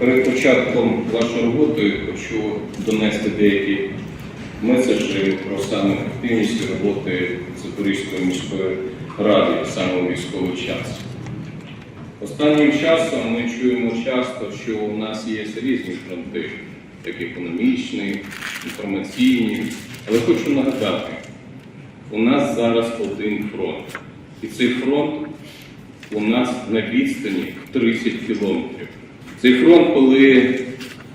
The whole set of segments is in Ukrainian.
Перед початком вашої роботи хочу донести деякі меседжі про саме ефективність роботи Запорізької міської ради саме у військовий час. Останнім часом ми чуємо часто, що у нас є різні фронти, як економічні, інформаційні. Але хочу нагадати, у нас зараз один фронт. І цей фронт у нас на відстані 30 кілометрів. Цей фронт, коли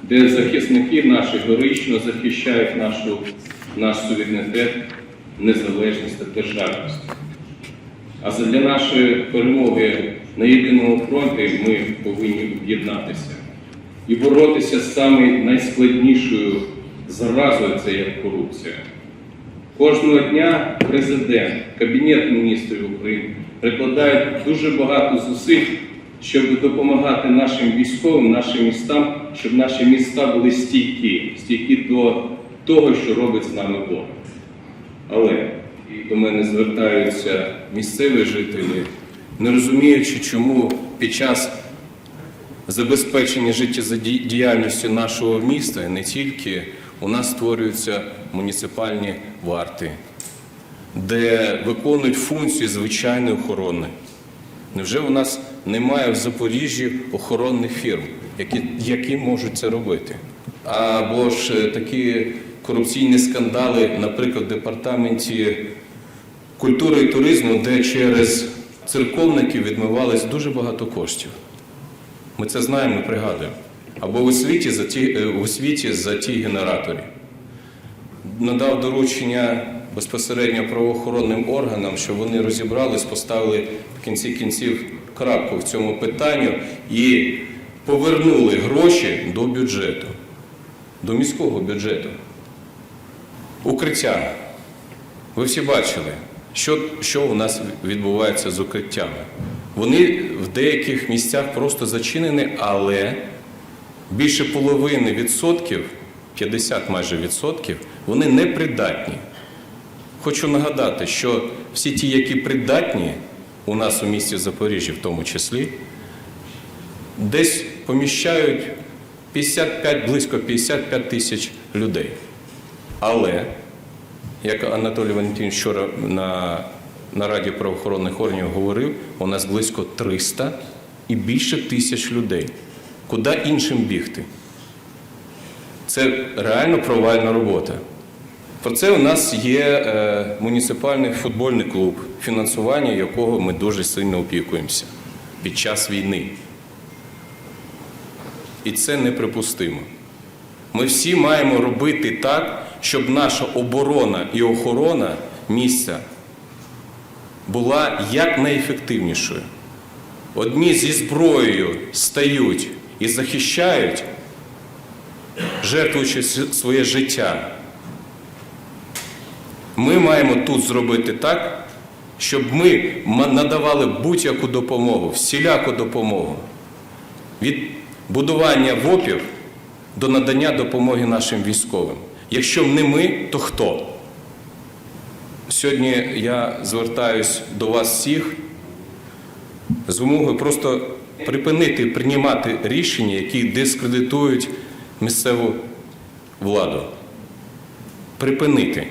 де захисники наші героїчно захищають нашу, наш суверенітет, незалежність та державність. А для нашої перемоги на єдиному фронті ми повинні об'єднатися і боротися з саме найскладнішою заразою це як корупція. Кожного дня президент, Кабінет міністрів України прикладають дуже багато зусиль, щоб допомагати нашим військовим, нашим містам, щоб наші міста були стійкі, стійкі до того, що робить з нами Бог. Але і до мене звертаються місцеві жителі, не розуміючи, чому під час забезпечення життєдіяльністю нашого міста і не тільки у нас створюються муніципальні варти, де виконують функції звичайної охорони. Невже у нас немає в Запоріжжі охоронних фірм, які, які можуть це робити? Або ж е, такі корупційні скандали, наприклад, в департаменті культури і туризму, де через церковників відмивалось дуже багато коштів. Ми це знаємо, пригадуємо. Або в освіті за ті, е, в освіті за ті генераторі. Надав доручення безпосередньо правоохоронним органам, щоб вони розібрались, поставили в кінці кінців крапку в цьому питанню і повернули гроші до бюджету, до міського бюджету. Укриття. Ви всі бачили, що, що у нас відбувається з укриттями. Вони в деяких місцях просто зачинені, але більше половини відсотків, 50 майже відсотків, вони непридатні. Хочу нагадати, що всі ті, які придатні у нас у місті Запоріжжя, в тому числі, десь поміщають 55, близько 55 тисяч людей. Але, як Анатолій Валентинович вчора на, на Раді правоохоронних органів говорив, у нас близько 300 і більше тисяч людей. Куди іншим бігти? Це реально провальна робота. Про це у нас є е, муніципальний футбольний клуб, фінансування якого ми дуже сильно опікуємося під час війни. І це неприпустимо. Ми всі маємо робити так, щоб наша оборона і охорона місця була якнайефективнішою. Одні зі зброєю стають і захищають, жертвуючи своє життя. Ми маємо тут зробити так, щоб ми надавали будь-яку допомогу, всіляку допомогу. Від будування ВОПів до надання допомоги нашим військовим. Якщо не ми, то хто? Сьогодні я звертаюсь до вас всіх з вимогою просто припинити приймати рішення, які дискредитують місцеву владу. Припинити.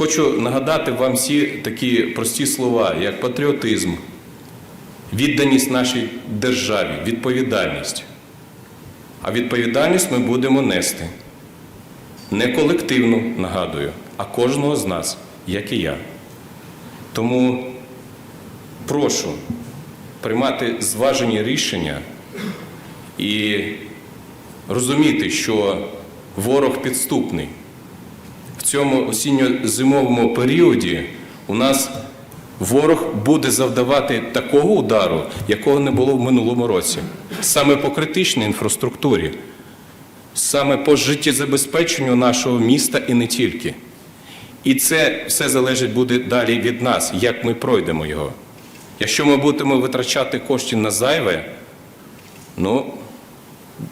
Хочу нагадати вам всі такі прості слова, як патріотизм, відданість нашій державі, відповідальність. А відповідальність ми будемо нести не колективну, нагадую, а кожного з нас, як і я. Тому прошу приймати зважені рішення і розуміти, що ворог підступний. Цьому осінньо-зимовому періоді у нас ворог буде завдавати такого удару, якого не було в минулому році. Саме по критичній інфраструктурі, саме по життєзабезпеченню нашого міста і не тільки. І це все залежить буде далі від нас, як ми пройдемо його. Якщо ми будемо витрачати кошти на зайве, ну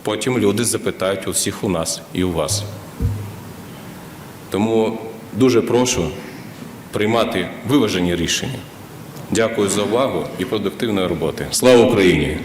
потім люди запитають у всіх у нас і у вас. Тому дуже прошу приймати виважені рішення. Дякую за увагу і продуктивної роботи. Слава Україні!